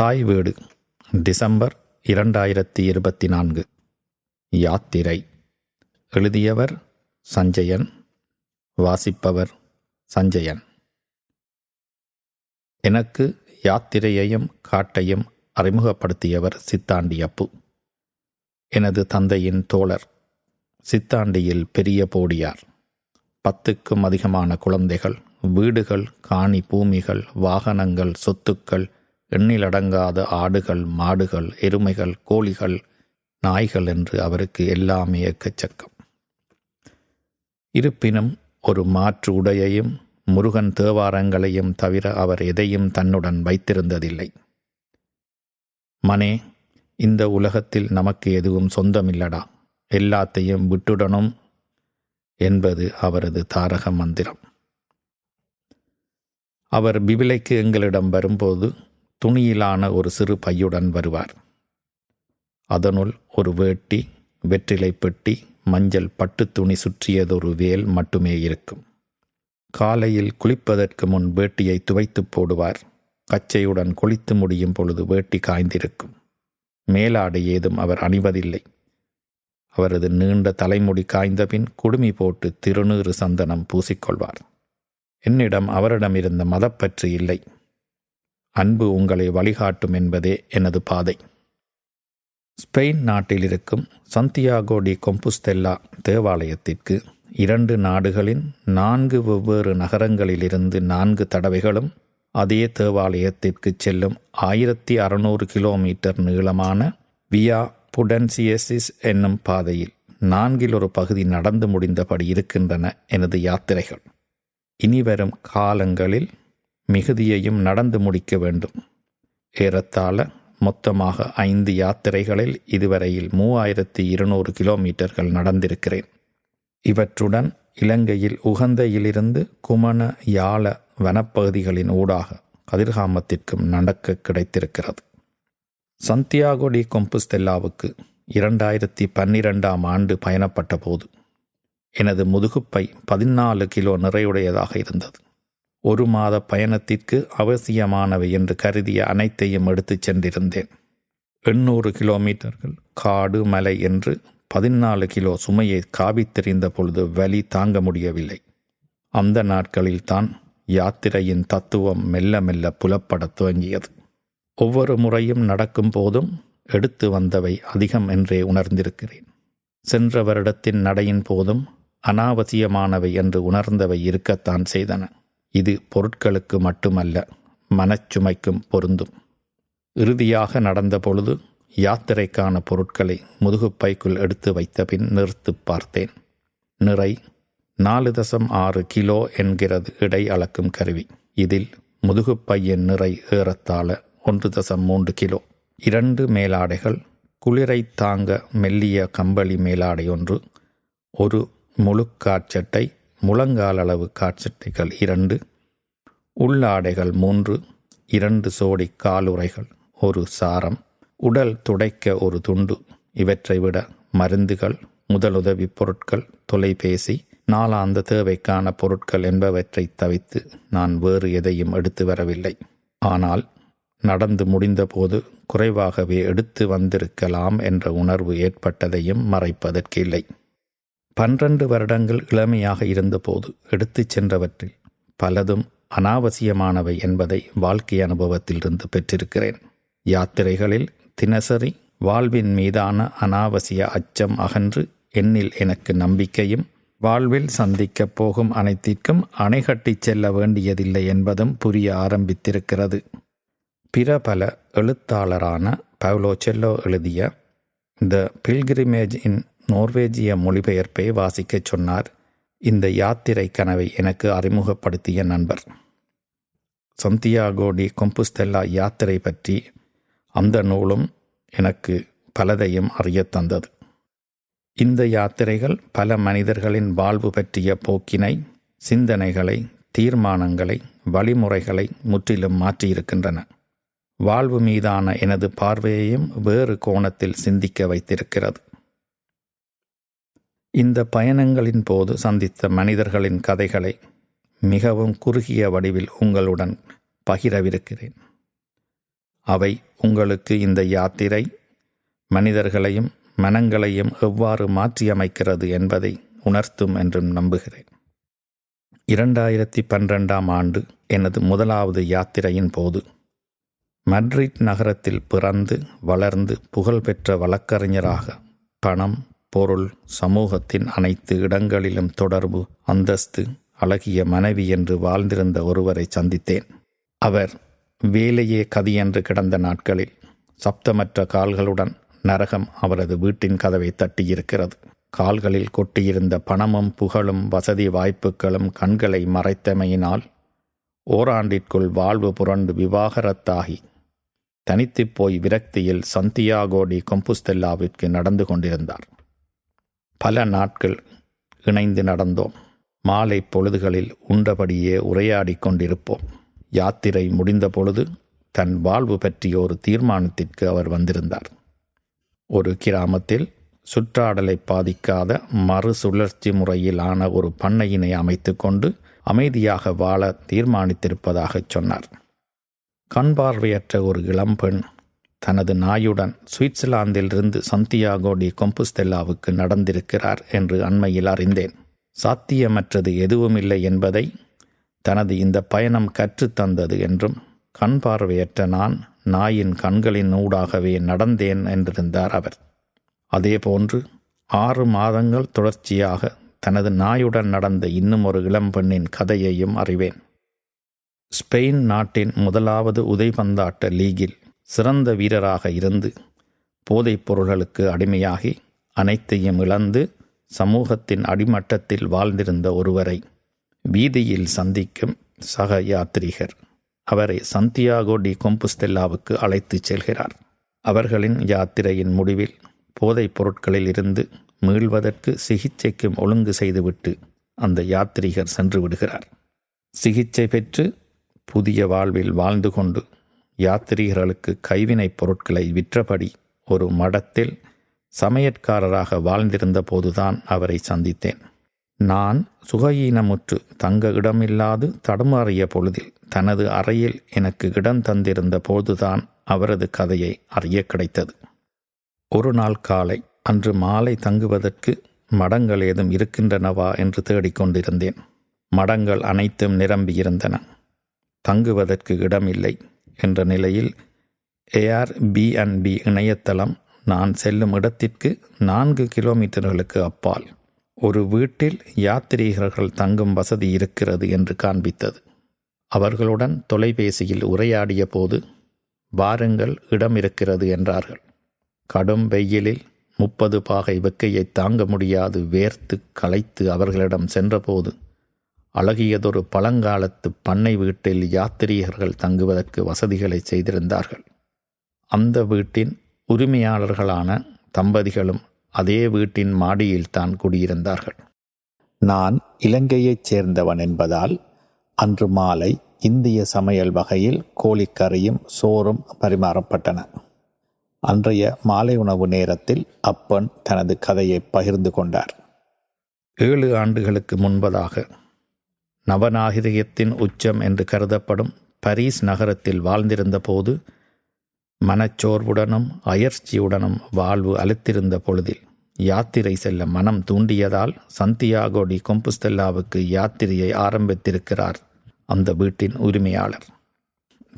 தாய் வீடு டிசம்பர் இரண்டாயிரத்தி இருபத்தி நான்கு யாத்திரை. எழுதியவர் சஞ்சயன் வாசிப்பவர் சஞ்சயன். எனக்கு யாத்திரையையும் காட்டையும் அறிமுகப்படுத்தியவர் சித்தாண்டி அப்பு. எனது தந்தையின் தோழர் சித்தாண்டியில் பெரிய போடியார். பத்துக்கும் அதிகமான குழந்தைகள் வீடுகள் காணி பூமிகள் வாகனங்கள் சொத்துக்கள் எண்ணிலடங்காத ஆடுகள் மாடுகள் எருமைகள் கோழிகள் நாய்கள் என்று அவருக்கு எல்லாமே எக்கச்சக்கம் இருப்பினும் ஒரு மாற்று உடையையும் முருகன் தேவாரங்களையும் தவிர அவர் எதையும் தன்னுடன் வைத்திருந்ததில்லை. மனே இந்த உலகத்தில் நமக்கு எதுவும் சொந்தமில்லடா. எல்லாத்தையும் விட்டுடணும் என்பது அவரது தாரக மந்திரம். அவர் பிபிலைக்கு எங்களிடம் வரும்போது துணியிலான ஒரு சிறு பையுடன் வருவார். அதனுள் ஒரு வேட்டி வெற்றிலை பெட்டி மஞ்சள் பட்டு துணி சுற்றியதொரு வேல் மட்டுமே இருக்கும். காலையில் குளிப்பதற்கு முன் வேட்டியை துவைத்து போடுவார். கச்சையுடன் குளித்து முடியும் பொழுது வேட்டி காய்ந்திருக்கும். மேலாடை ஏதும் அவர் அணிவதில்லை. அவரது நீண்ட தலைமுடி காய்ந்தபின் குடுமி போட்டு திருநீறு சந்தனம் பூசிக்கொள்வார். என்னிடம் அவரிடம் இருந்த மதப்பற்று இல்லை. அன்பு உங்களை வழிகாட்டும் என்பதே எனது பாதை. ஸ்பெயின் நாட்டில் இருக்கும் சந்தியாகோ டி கொம்புஸ்தெல்லா தேவாலயத்திற்கு இரண்டு நாடுகளின் நான்கு வெவ்வேறு நகரங்களிலிருந்து நான்கு தடவைகளும் அதே தேவாலயத்திற்கு செல்லும் ஆயிரத்தி அறுநூறு கிலோமீட்டர் நீளமான வியா புடன்சியசிஸ் என்னும் பாதையில் நான்கில் ஒரு பகுதி நடந்து முடிந்தபடி இருக்கின்றன எனது யாத்திரைகள். இனிவரும் காலங்களில் மிகுதியையும் நடந்து முடிக்க வேண்டும். ஏறத்தாழ மொத்தமாக ஐந்து யாத்திரைகளில் இதுவரையில் மூவாயிரத்தி இருநூறு கிலோமீட்டர்கள் நடந்திருக்கிறேன். இவற்றுடன் இலங்கையில் உகந்தையிலிருந்து குமண யாழ வனப்பகுதிகளின் ஊடாக கதிர்காமத்திற்கும் நடக்க கிடைத்திருக்கிறது. சந்தியாகோ டி கொம்புஸ்தெல்லாவுக்கு இரண்டாயிரத்தி பன்னிரெண்டாம் ஆண்டு பயணப்பட்ட போது எனது முதுகுப்பை பதினாலு கிலோ நிறையுடையதாக இருந்தது. ஒரு மாத பயணத்திற்கு அவசியமானவை என்று கருதிய அனைத்தையும் எடுத்துச் சென்றிருந்தேன். எண்ணூறு கிலோமீட்டர்கள் காடு மலை என்று பதினாலு கிலோ சுமையை காவித்தெறிந்த பொழுது வலி தாங்க முடியவில்லை. அந்த நாட்களில்தான் யாத்திரையின் தத்துவம் மெல்ல மெல்ல புலப்படத் துவங்கியது. ஒவ்வொரு முறையும் நடக்கும் போதும் எடுத்து வந்தவை அதிகம் என்றே உணர்ந்திருக்கிறேன். சென்ற வருடத்தின் நடையின் போதும் அனாவசியமானவை என்று உணர்ந்தவை இருக்கத்தான் செய்தன. இது பொருட்களுக்கு மட்டுமல்ல மனச்சுமைக்கும் பொருந்தும். இறுதியாக நடந்த பொழுது யாத்திரைக்கான பொருட்களை முதுகுப்பைக்குள் எடுத்து வைத்த பின் நிறுத்து பார்த்தேன். நிறை நாலு தசம் ஆறு கிலோ என்கிறது இடை அளக்கும் கருவி. இதில் முதுகுப்பையின் நிறை ஏறத்தாழ ஒன்று தசம் மூன்று கிலோ. இரண்டு மேலாடைகள் குளிரை தாங்க மெல்லிய கம்பளி மேலாடை ஒன்று ஒரு முழுக்காட்சட்டை முழங்கால் அளவு காட்சட்டைகள் இரண்டு உள்ளாடைகள் மூன்று இரண்டு சோடி காலுறைகள் ஒரு சாரம் உடல் துடைக்க ஒரு துண்டு இவற்றை விட மருந்துகள் முதலுதவி பொருட்கள் தொலைபேசி நாளாந்த தேவைக்கான பொருட்கள் என்பவற்றை தவித்து நான் வேறு எதையும் எடுத்து வரவில்லை. ஆனால் நடந்து முடிந்தபோது குறைவாகவே எடுத்து வந்திருக்கலாம் என்ற உணர்வு ஏற்பட்டதையும் மறைப்பதற்கில்லை. பன்னிரண்டு வருடங்கள் இளமையாக இருந்தபோது எடுத்துச் சென்றவற்றில் பலதும் அனாவசியமானவை என்பதை வாழ்க்கை அனுபவத்திலிருந்து பெற்றிருக்கிறேன். யாத்திரைகளில் தினசரி வாழ்வின் மீதான அனாவசிய அச்சம் அகன்று என்னில் எனக்கு நம்பிக்கையும் வாழ்வில் சந்திக்கப் போகும் அனைத்திற்கும் அணை கட்டிச் செல்ல வேண்டியதில்லை என்பதும் புரிய ஆரம்பித்திருக்கிறது. பிற பல எழுத்தாளரான பவுலோ செல்லோ எழுதிய த பில்கிரிமேஜ் இன் நோர்வேஜிய மொழிபெயர்ப்பை வாசிக்கச் சொன்னார். இந்த யாத்திரை கனவை எனக்கு அறிமுகப்படுத்திய நண்பர். சந்தியாகோ டி கொம்புஸ்தெல்லா யாத்திரை பற்றி அந்த நூலும் எனக்கு பலதையும் அறியத் தந்தது. இந்த யாத்திரைகள் பல மனிதர்களின் வாழ்வு பற்றிய போக்கினை சிந்தனைகளை தீர்மானங்களை வழிமுறைகளை முற்றிலும் மாற்றியிருக்கின்றன. வாழ்வு மீதான எனது பார்வையையும் வேறு கோணத்தில் சிந்திக்க வைத்திருக்கிறது. இந்த பயணங்களின் போது சந்தித்த மனிதர்களின் கதைகளை மிகவும் குறுகிய வடிவில் உங்களுடன் பகிரவிருக்கிறேன். அவை உங்களுக்கு இந்த யாத்திரை மனிதர்களையும் மனங்களையும் எவ்வாறு மாற்றியமைக்கிறது என்பதை உணர்த்தும் என்றும் நம்புகிறேன். இரண்டாயிரத்தி பன்னிரெண்டாம் ஆண்டு எனது முதலாவது யாத்திரையின் போது மட்ரிட் நகரத்தில் பிறந்து வளர்ந்து புகழ்பெற்ற வழக்கறிஞராக பணம் பொருள் சமூகத்தின் அனைத்து இடங்களிலும் தொடர்பு அந்தஸ்து அழகிய மனைவி என்று வாழ்ந்திருந்த ஒருவரை சந்தித்தேன். அவர் வேலையே கதியென்று கிடந்த நாட்களில் சப்தமற்ற கால்களுடன் நரகம் அவரது வீட்டின் கதவை தட்டியிருக்கிறது. கால்களில் கொட்டியிருந்த பணமும் புகழும் வசதி வாய்ப்புகளும் கண்களை மறைத்தமையினால் ஓராண்டிற்குள் வாழ்வு புரண்டு விவாகரத்தாகி தனித்துப் போய் விரக்தியில் சந்தியாகோடி கொம்புஸ்தெல்லாவிற்கு நடந்து கொண்டிருந்தார். பல நாட்கள் இணைந்து நடந்தோம். மாலை பொழுதுகளில் உண்டபடியே உரையாடிக் கொண்டிருப்போம். யாத்திரை முடிந்த பொழுது தன் வாழ்வு பற்றிய ஒரு தீர்மானத்திற்கு அவர் வந்திருந்தார். ஒரு கிராமத்தில் சுற்றாடலை பாதிக்காத மறுசுழற்சி முறையிலான ஒரு பண்ணையினை அமைத்துக்கொண்டு அமைதியாக வாழ தீர்மானித்திருப்பதாகச் சொன்னார். கண்பார்வையற்ற ஒரு இளம்பெண் தனது நாயுடன் சுவிட்சர்லாந்திலிருந்து சந்தியாகோ டி கொம்புஸ்தெல்லாவுக்கு நடந்திருக்கிறார் என்று அண்மையில் அறிந்தேன். சாத்தியமற்றது எதுவுமில்லை என்பதை தனது இந்த பயணம் கற்றுத்தந்தது என்றும் கண் பார்வையற்ற நான் நாயின் கண்களின் ஊடாகவே நடந்தேன் என்றிருந்தார் அவர். அதேபோன்று ஆறு மாதங்கள் தொடர்ச்சியாக தனது நாயுடன் நடந்த இன்னும் ஒரு இளம்பெண்ணின் கதையையும் அறிவேன். ஸ்பெயின் நாட்டின் முதலாவது உதைபந்தாட்ட லீகில் சிறந்த வீரராக இருந்து போதைப் பொருள்களுக்கு அடிமையாகி அனைத்தையும் இழந்து சமூகத்தின் அடிமட்டத்தில் வாழ்ந்திருந்த ஒருவரை வீதியில் சந்திக்கும் சக யாத்ரீகர். அவரை சந்தியாகோ டி கொம்புஸ்தெல்லாவுக்கு அழைத்துச் செல்கிறார். அவர்களின் யாத்திரையின் முடிவில் போதைப் பொருட்களில் இருந்து மீள்வதற்கு சிகிச்சைக்கும் ஒழுங்கு செய்துவிட்டு அந்த யாத்ரீகர் சென்று விடுகிறார். சிகிச்சை பெற்று புதிய வாழ்வில் வாழ்ந்து கொண்டு யாத்திரிகர்களுக்கு கைவினைப் பொருட்களை விற்றபடி ஒரு மடத்தில் சமையற்காரராக வாழ்ந்திருந்த போதுதான் அவரை சந்தித்தேன். நான் சுகயீனமுற்று தங்க இடமில்லாது தடுமாறிய பொழுதில் தனது அறையில் எனக்கு இடம் தந்திருந்த போதுதான் அவரது கதையை அறிய கிடைத்தது. ஒரு நாள் காலை அன்று மாலை தங்குவதற்கு மடங்கள் ஏதும் இருக்கின்றனவா என்று தேடிக்கொண்டிருந்தேன் மடங்கள் அனைத்தும் நிரம்பியிருந்தன. தங்குவதற்கு இடமில்லை. என்ற நிலையில் ஏஆர் பிஎன்பி இணையதளம் நான் செல்லும் இடத்திற்கு நான்கு கிலோமீட்டர்களுக்கு அப்பால். ஒரு வீட்டில் யாத்ரீகர்கள் தங்கும் வசதி இருக்கிறது என்று காண்பித்தது. அவர்களுடன் தொலைபேசியில் உரையாடிய போது வாருங்கள் இடம் இருக்கிறது என்றார்கள். கடும் வெயிலில் முப்பது பாகை வெக்கையை தாங்க முடியாது வேர்த்து களைத்து அவர்களிடம் சென்றபோது அழகியதொரு பழங்காலத்து பண்ணை வீட்டில் யாத்திரீகர்கள் தங்குவதற்கு வசதிகளை செய்திருந்தார்கள். அந்த வீட்டின் உரிமையாளர்களான தம்பதிகளும் அதே வீட்டின் மாடியில் தான் குடியிருந்தார்கள். நான் இலங்கையைச் சேர்ந்தவன் என்பதால் அன்று மாலை இந்திய சமையல் வகையில் கோழிக்கறியும் சோறும் பரிமாறப்பட்டன. அன்றைய மாலை உணவு நேரத்தில் அப்பன் தனது கதையை பகிர்ந்து கொண்டார். ஏழு ஆண்டுகளுக்கு முன்பதாக நவநாகரிகத்தின் உச்சம் என்று கருதப்படும் பரீஸ் நகரத்தில் வாழ்ந்திருந்த போது மனச்சோர்வுடனும் அயற்சியுடனும் வாழ்வு அழுத்திருந்த பொழுதில் யாத்திரை செல்ல மனம் தூண்டியதால் சந்தியாகோ டி கொம்புஸ்தெல்லாவுக்கு யாத்திரையை ஆரம்பித்திருக்கிறார் அந்த வீட்டின் உரிமையாளர்.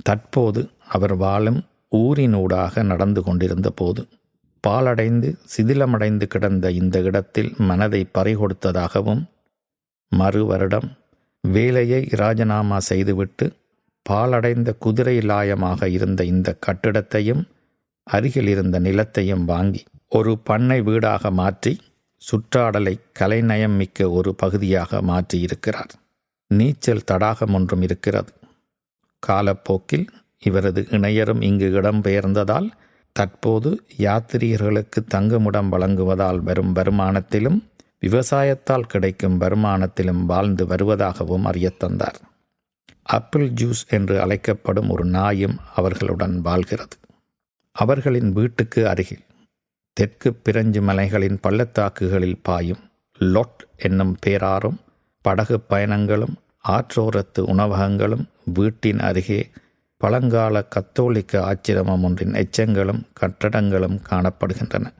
தற்போது அவர் வாழும் ஊரினூடாக நடந்து கொண்டிருந்த போது பாலடைந்து சிதிலமடைந்து கிடந்த இந்த இடத்தில் மனதை பறிகொடுத்ததாகவும் மறு வருடம் வேலையை ராஜினாமா செய்துவிட்டு பாலடைந்த குதிரை லாயமாக இருந்த இந்த கட்டிடத்தையும் அருகில் இருந்த நிலத்தையும் வாங்கி ஒரு பண்ணை வீடாக மாற்றி சுற்றாடலை கலைநயம் மிக்க ஒரு பகுதியாக மாற்றியிருக்கிறார். நீச்சல் தடாகம் ஒன்றும் இருக்கிறது. காலப்போக்கில் இவரது இணையரும் இங்கு இடம்பெயர்ந்ததால் தற்போது யாத்திரிகர்களுக்கு தங்குமிடம் வழங்குவதால் வரும் வருமானத்திலும் விவசாயத்தால் கிடைக்கும் வருமானத்திலும் வாழ்ந்து வருவதாகவும் அறியத்தந்தார் ஆப்பிள் ஜூஸ் என்று அழைக்கப்படும் ஒரு நாயும் அவர்களுடன் வாழ்கிறது. அவர்களின் வீட்டுக்கு அருகில் தெற்கு பிரெஞ்சு மலைகளின் பள்ளத்தாக்குகளில் பாயும் லொட் என்னும் பேராரும் படகு பயணங்களும் ஆற்றோரத்து உணவகங்களும் வீட்டின் அருகே பழங்கால கத்தோலிக்க ஆச்சிரமம் ஒன்றின் எச்சங்களும் கட்டடங்களும் காணப்படுகின்றன.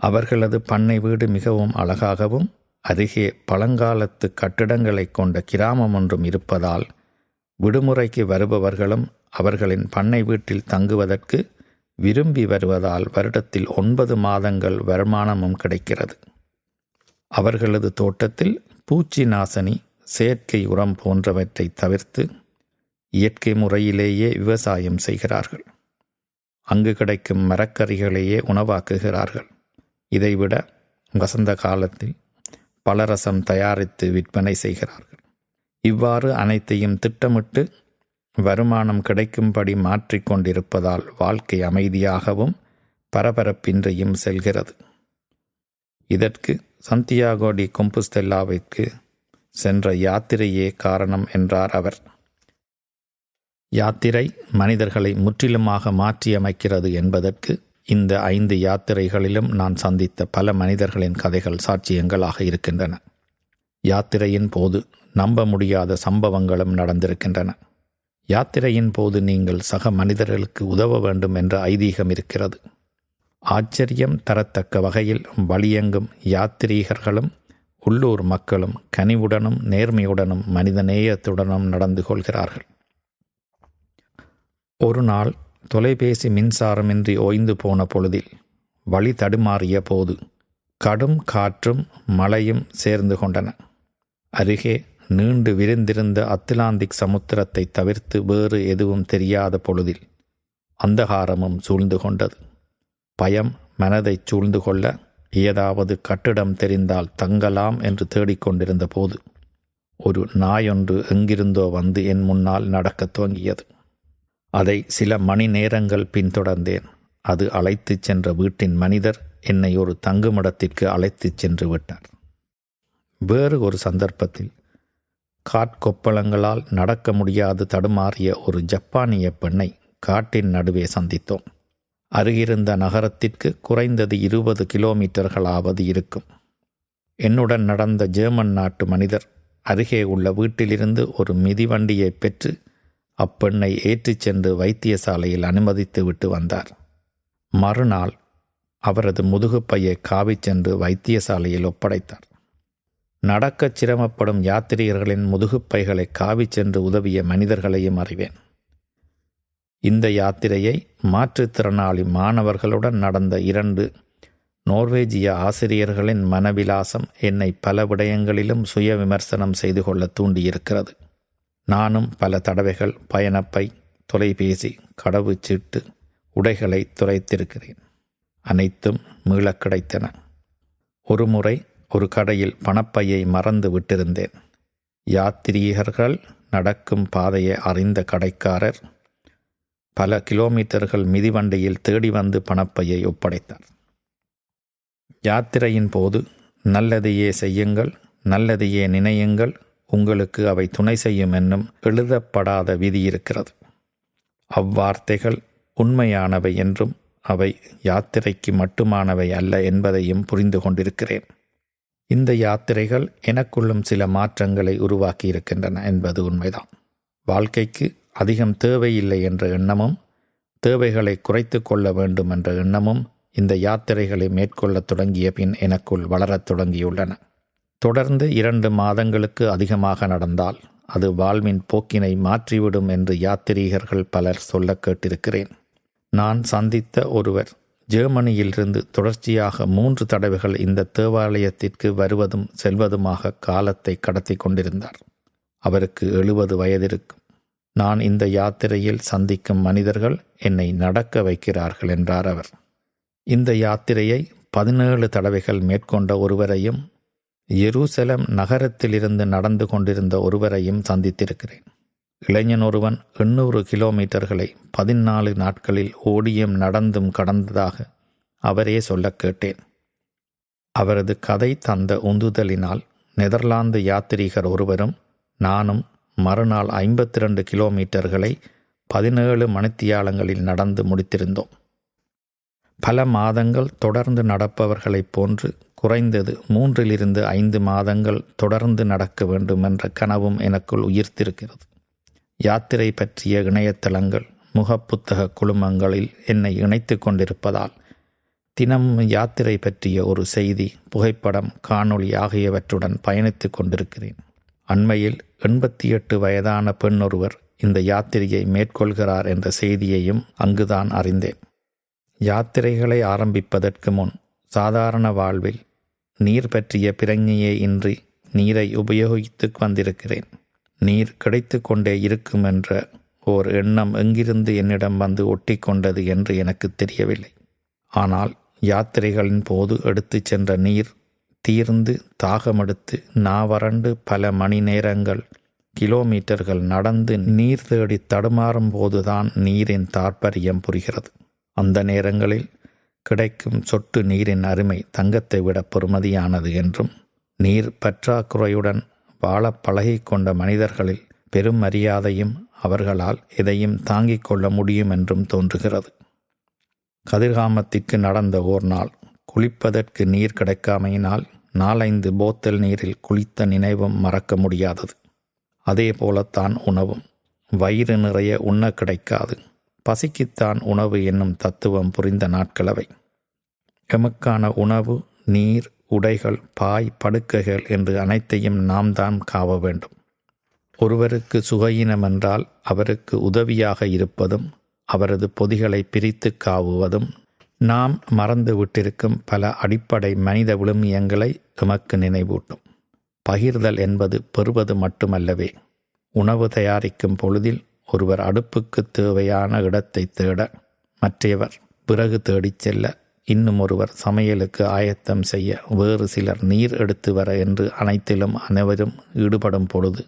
அவர்களது பண்ணை வீடு மிகவும் அழகாகவும் அருகே பழங்காலத்து கட்டிடங்களை கொண்ட கிராமம் ஒன்றும் இருப்பதால் விடுமுறைக்கு வருபவர்களும் அவர்களின் பண்ணை வீட்டில் தங்குவதற்கு விரும்பி வருவதால் வருடத்தில் ஒன்பது மாதங்கள் வருமானமும் கிடைக்கிறது. அவர்களது தோட்டத்தில் பூச்சி நாசனி செயற்கை உரம் போன்றவற்றை தவிர்த்து இயற்கை முறையிலேயே விவசாயம் செய்கிறார்கள். அங்கு கிடைக்கும் மரக்கறிகளையே உணவாக்குகிறார்கள். இதைவிட வசந்த காலத்தில் பலரசம் தயாரித்து விற்பனை செய்கிறார்கள். இவ்வாறு அனைத்தையும் திட்டமிட்டு வருமானம் கிடைக்கும்படி மாற்றிக்கொண்டிருப்பதால் வாழ்க்கை அமைதியாகவும் பரபரப்பின்றியும் செல்கிறது. இதற்கு சந்தியாகோ டி கொம்புஸ்தெல்லாவிற்கு சென்ற யாத்திரையே காரணம் என்றார் அவர். யாத்திரை மனிதர்களை முற்றிலுமாக மாற்றியமைக்கிறது என்பதற்கு இந்த ஐந்து யாத்திரைகளிலும் நான் சந்தித்த பல மனிதர்களின் கதைகள் சாட்சியங்களாக இருக்கின்றன. யாத்திரையின் போது நம்ப முடியாத சம்பவங்களும் நடந்திருக்கின்றன. யாத்திரையின் போது நீங்கள் சக மனிதர்களுக்கு உதவ வேண்டும் என்ற ஐதீகம் இருக்கிறது. ஆச்சரியம் தரத்தக்க வகையில் வழியெங்கும் யாத்திரீகர்களும் உள்ளூர் மக்களும் கனிவுடனும் நேர்மையுடனும் மனிதநேயத்துடனும் நடந்து கொள்கிறார்கள். ஒரு நாள் தொலைபேசி மின்சாரமின்றி ஓய்ந்து போன பொழுதில் வழி தடுமாறிய போது கடும் காற்றும் மழையும் சேர்ந்து கொண்டன. அருகே நீண்டு விரிந்திருந்த அத்லாந்திக் சமுத்திரத்தை தவிர்த்து வேறு எதுவும் தெரியாத பொழுதில் அந்தகாரமும் சூழ்ந்து கொண்டது. பயம் மனதை சூழ்ந்து கொள்ள ஏதாவது கட்டிடம் தெரிந்தால் தங்கலாம் என்று தேடிக்கொண்டிருந்த போது ஒரு நாயொன்று எங்கிருந்தோ வந்து என் முன்னால் நடக்கத் துவங்கியது. அதை சில மணி நேரங்கள் பின்தொடர்ந்தேன் அது அழைத்துச் சென்ற வீட்டின் மனிதர் என்னை ஒரு தங்குமிடத்திற்கு அழைத்துச் சென்று விட்டார். வேறு ஒரு சந்தர்ப்பத்தில் காட்கொப்பளங்களால் நடக்க முடியாது தடுமாறிய ஒரு ஜப்பானிய பெண்ணை காட்டின் நடுவே சந்தித்தோம். அருகிருந்த நகரத்திற்கு குறைந்தது இருபது கிலோமீட்டர்களாவது இருக்கும். என்னுடன் நடந்த ஜெர்மன் நாட்டு மனிதர் அருகே உள்ள வீட்டிலிருந்து ஒரு மிதிவண்டியை பெற்று அப்பெண்ணை ஏற்றிச் சென்று வைத்தியசாலையில் அனுமதித்து விட்டு வந்தார். மறுநாள் அவரது முதுகுப்பையை காவிச் சென்று வைத்தியசாலையில் ஒப்படைத்தார். நடக்கச் சிரமப்படும் யாத்திரிகர்களின் முதுகுப்பைகளை காவிச் சென்று உதவிய மனிதர்களையும் அறிவேன். இந்த யாத்திரையை மாற்றுத்திறனாளி மாணவர்களுடன் நடந்த இரண்டு நோர்வேஜிய ஆசிரியர்களின் மனவிலாசம் என்னை பல விடயங்களிலும் சுய விமர்சனம் செய்து கொள்ள தூண்டியிருக்கிறது. நானும் பல தடவைகள் பயணப்பை தொலைபேசி கடவுச்சீட்டு உடைகளை துரைத்திருக்கிறேன். அனைத்தும் மீளக் கிடைத்தன. ஒரு முறை ஒரு கடையில் பணப்பையை மறந்து விட்டிருந்தேன். யாத்திரீகர்கள் நடக்கும் பாதையை அறிந்த கடைக்காரர் பல கிலோமீட்டர்கள் மிதிவண்டியில் தேடி வந்து பணப்பையை ஒப்படைத்தார். யாத்திரையின் போது நல்லதையே செய்யுங்கள் நல்லதையே நினையுங்கள் உங்களுக்கு அவை துணை செய்யும் என்னும் எழுதப்படாத விதி இருக்கிறது. அவ்வார்த்தைகள் உண்மையானவை என்றும் அவை யாத்திரைக்கு மட்டுமானவை அல்ல என்பதையும் புரிந்து கொண்டிருக்கிறேன். இந்த யாத்திரைகள் எனக்குள்ளும் சில மாற்றங்களை உருவாக்கி இருக்கின்றன என்பது உண்மைதான். வாழ்க்கைக்கு அதிகம் தேவையில்லை என்ற எண்ணமும் தேவைகளை குறைத்து கொள்ள வேண்டும் என்ற எண்ணமும் இந்த யாத்திரைகளை மேற்கொள்ளத் தொடங்கிய பின் எனக்குள் வளரத் தொடங்கியுள்ளன. தொடர்ந்து இரண்டு மாதங்களுக்கு அதிகமாக நடந்தால் அது வாழ்வின் போக்கினை மாற்றிவிடும் என்று யாத்திரீகர்கள் பலர் சொல்ல கேட்டிருக்கிறேன். நான் சந்தித்த ஒருவர் ஜெர்மனியிலிருந்து தொடர்ச்சியாக மூன்று தடவைகள் இந்த தேவாலயத்திற்கு வருவதும் செல்வதுமாக காலத்தை கடத்தி கொண்டிருந்தார். அவருக்கு எழுபது வயதிருக்கும். நான் இந்த யாத்திரையில் சந்திக்கும் மனிதர்கள் என்னை நடக்க வைக்கிறார்கள் என்றார் அவர். இந்த யாத்திரையை பதினேழு தடவைகள் மேற்கொண்ட ஒருவரையும் எருசலம் நகரத்திலிருந்து நடந்து கொண்டிருந்த ஒருவரையும் சந்தித்திருக்கிறேன். இளைஞன் ஒருவன் எண்ணூறு கிலோமீட்டர்களை பதினாலு நாட்களில் ஓடியும் நடந்தும் கடந்ததாக அவரே சொல்லக் கேட்டேன். அவரது கதை தந்த உந்துதலினால் நெதர்லாந்து யாத்திரிகர் ஒருவரும் நானும் மறுநாள் ஐம்பத்தி ரெண்டு கிலோமீட்டர்களை பதினேழு மணித்தியாலங்களில் நடந்து முடித்திருந்தோம். பல மாதங்கள் தொடர்ந்து நடப்பவர்களைப் போன்று குறைந்தது மூன்றிலிருந்து ஐந்து மாதங்கள் தொடர்ந்து நடக்க வேண்டும் என்ற கனவும் எனக்குள் உயிர்த்திருக்கிறது. யாத்திரை பற்றிய இணையதளங்கள் முகப்புத்தக குழுமங்களில் என்னை இணைத்து கொண்டிருப்பதால் தினமும் யாத்திரை பற்றிய ஒரு செய்தி புகைப்படம் காணொளி ஆகியவற்றுடன் பயணித்து கொண்டிருக்கிறேன். அண்மையில் எண்பத்தி எட்டு வயதான பெண் ஒருவர் இந்த யாத்திரையை மேற்கொள்கிறார் என்ற செய்தியையும் அங்குதான் அறிந்தேன். யாத்திரைகளை ஆரம்பிப்பதற்கு முன் சாதாரண வாழ்வில் நீர் பற்றிய பிரஞையே இன்றி நீரை உபயோகித்து வந்திருக்கிறேன். நீர் கிடைத்து கொண்டே இருக்கும் என்ற ஓர் எண்ணம் எங்கிருந்து என்னிடம் வந்து ஒட்டி கொண்டது என்று எனக்கு தெரியவில்லை. ஆனால் யாத்திரைகளின் போது எடுத்துச் சென்ற நீர் தீர்ந்து தாகமெடுத்து நாவறண்டு பல மணி நேரங்கள் கிலோமீட்டர்கள் நடந்து நீர் தேடி தடுமாறும் போதுதான் நீரின் தாற்பரியம் புரிகிறது. அந்த நேரங்களில் கிடைக்கும் சொட்டு நீரின் அருமை தங்கத்தை விட பொறுமதியானது என்றும் நீர் பற்றாக்குறையுடன் வாழ பழகிக்கொண்ட மனிதர்களில் பெரும் மரியாதையும் அவர்களால் எதையும் தாங்கிக் கொள்ள முடியும் என்றும் தோன்றுகிறது. கதிர்காமத்திற்கு நடந்த ஓர் நாள் குளிப்பதற்கு நீர் கிடைக்காமையினால் நாலைந்து போத்தல் நீரில் குளித்த நினைவும் மறக்க முடியாதது. அதே போலத்தான் உணவும். வயிறு நிறைய உண்ண கிடைக்காது. பசிக்குத்தான் உணவு என்னும் தத்துவம் புரிந்த நாட்களவை. எமக்கான உணவு நீர் உடைகள் பாய் படுக்கைகள் என்று அனைத்தையும் நாம் தான் காவ வேண்டும். ஒருவருக்கு சுகையினம் என்றால் அவருக்கு உதவியாக இருப்பதும் அவரது பொதிகளை பிரித்து காவுவதும் நாம் மறந்து விட்டிருக்கும் பல அடிப்படை மனித விழுமியங்களை எமக்கு நினைவூட்டும். பகிர்தல் என்பது பெறுவது மட்டுமல்லவே உணவு தயாரிக்கும் பொழுதில் ஒருவர் அடுப்புக்கு தேவையான இடத்தை தேட மற்றவர் பிறகு தேடிச் செல்ல இன்னும் ஒருவர் சமையலுக்கு ஆயத்தம் செய்ய வேறு சிலர் நீர் எடுத்து வர என்று அனைத்திலும் அனைவரும் ஈடுபடும் பொழுது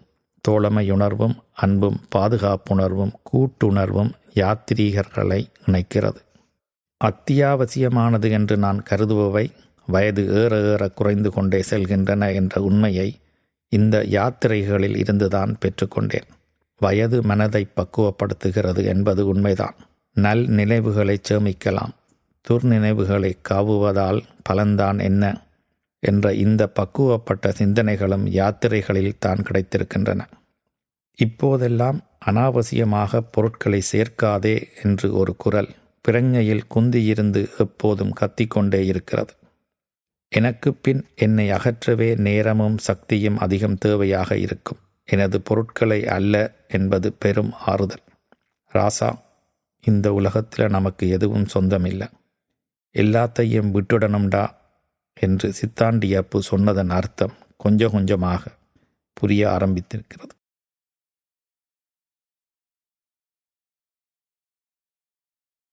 தோழமையுணர்வும் அன்பும் பாதுகாப்புணர்வும் கூட்டுணர்வும் யாத்திரீகர்களை இணைக்கிறது. அத்தியாவசியமானது என்று நான் கருதுபவை வயது ஏற ஏற குறைந்து கொண்டே செல்கின்றன என்ற உண்மையை இந்த யாத்திரைகளில் இருந்துதான் பெற்றுக்கொண்டேன். வயது மனதை பக்குவப்படுத்துகிறது என்பது உண்மைதான். நல் நினைவுகளை சேமிக்கலாம். துர்நினைவுகளை காவுவதால் பலன்தான் என்ன? என்ற இந்த பக்குவப்பட்ட சிந்தனைகளும் யாத்திரைகளில் தான் கிடைத்திருக்கின்றன. இப்போதெல்லாம் அனாவசியமாக பொருட்களை சேர்க்காதே என்று ஒரு குரல் பிரஞையில் குந்தியிருந்து எப்போதும் கத்திக்கொண்டே இருக்கிறது. எனக்கு பின் என்னை அகற்றவே நேரமும் சக்தியும் அதிகம் தேவையாக இருக்கும். எனது பொருட்களை அல்ல என்பது பெரும் ஆறுதல். ராசா இந்த உலகத்தில் நமக்கு எதுவும் சொந்தமில்லை. எல்லாத்தையும் விட்டுடணும்டா என்று சித்தாண்டி அப்பு சொன்னதன் அர்த்தம் கொஞ்சம் கொஞ்சமாக புரிய ஆரம்பித்திருக்கிறது.